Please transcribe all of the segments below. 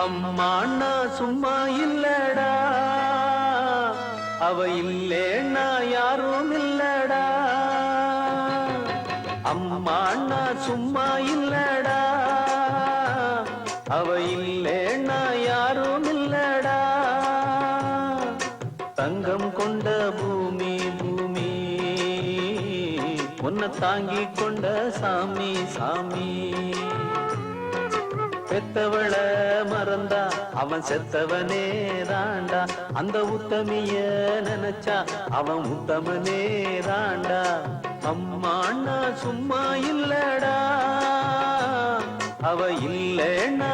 அம்மாண்ணா சும்மா இல்லடா. அவ இல்லேன்னா யாரும் இல்லடா. அம்மாண்ணா சும்மா இல்லடா. அவ இல்லேன்னா யாரும் இல்லடா. தங்கம் கொண்ட பூமி பூமி. உன்னை தாங்கி கொண்ட சாமி சாமி. பெத்தவள மறந்தா அவன் செத்தவனே தாண்டா. அந்த உத்தமிய நினைச்சா அவன் உத்தமனே தாண்டா. அம்மாண்ணா சும்மா இல்லடா. அவ இல்லைன்னா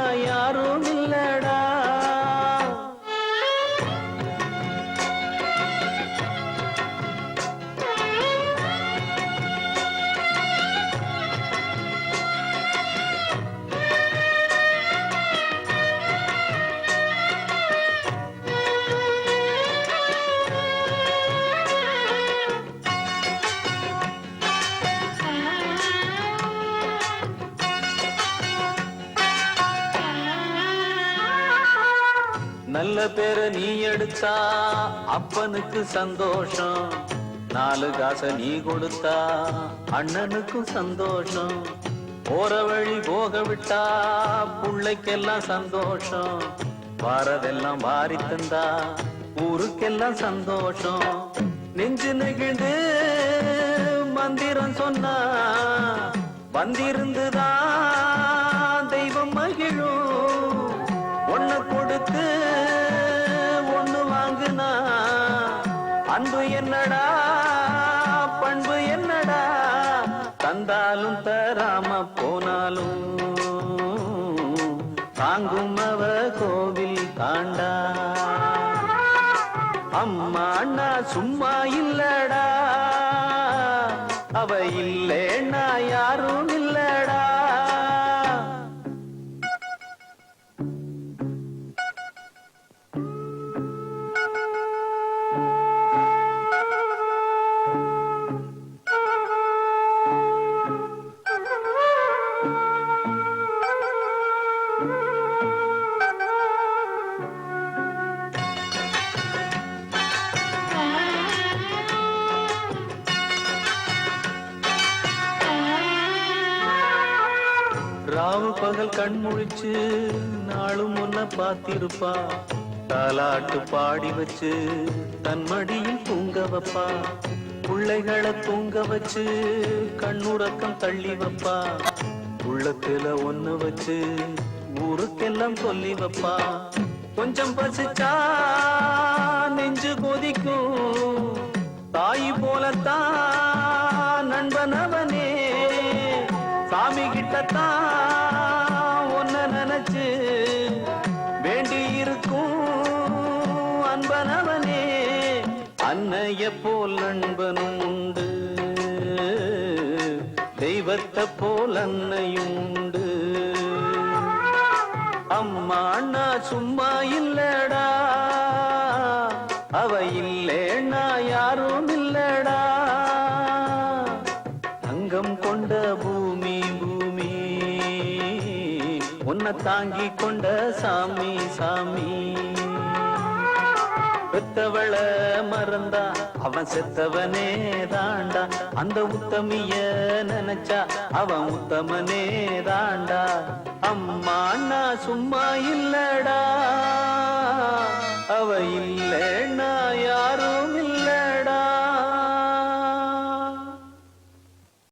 நல்ல பேரை நீ எடுத்தா அப்பனுக்கு சந்தோஷம். நாலு காசை நீ கொடுத்தா அண்ணனுக்கும் சந்தோஷம். போற வழி போக விட்டா பிள்ளைக்கெல்லாம் சந்தோஷம். வாரதெல்லாம் வாரி தந்தா ஊருக்கெல்லாம் சந்தோஷம். நெஞ்சு நெகிழ்ந்து மந்திரம் சொன்னா வந்திருந்துதான் அன்பு என்னடா? பண்பு என்னடா? தந்தாலும் தராம போனாலும் தாங்கும் அவ கோவில் தாண்டா. அம்மா அண்ணா சும்மா இல்லடா. அவ இல்லேன்னா யாரும் இல்லடா. பகல் கண் முழிச்சு நாளும் முன்ன பார்த்திருப்பா. தாலாட்டு பாடி வச்சு தன் மடியில் தூங்க வைப்பா. பிள்ளைகளை தூங்க வச்சு கண்ணுறக்கம் தள்ளி வைப்பா. உள்ளத்துல ஒண்ணு வச்சு ஊருக்கெல்லாம் சொல்லி வைப்பா. கொஞ்சம் பசிச்சா நெஞ்சு கொதிக்கும். தாய் போலத்தான் நண்பன் அவனே. சாமி கிட்டத்தான் அன்னைய போல் நண்பனும் உண்டு. தெய்வத்தை போல் அன்னையும் உண்டு. அம்மா அண்ணா சும்மா இல்லடா. அவ இல்லேன்னா யாரும் இல்லடா. தங்கம் கொண்ட பூமி பூமி. உன்னை தாங்கி கொண்ட சாமி சாமி. பெத்தவள மறந்தா அவன் செத்தவனே தாண்டா. அந்த உத்தமிய நினைச்சா அவன் உத்தமனே தாண்டா. அம்மா அண்ணா சும்மா இல்லடா. அவ இல்லைன்னா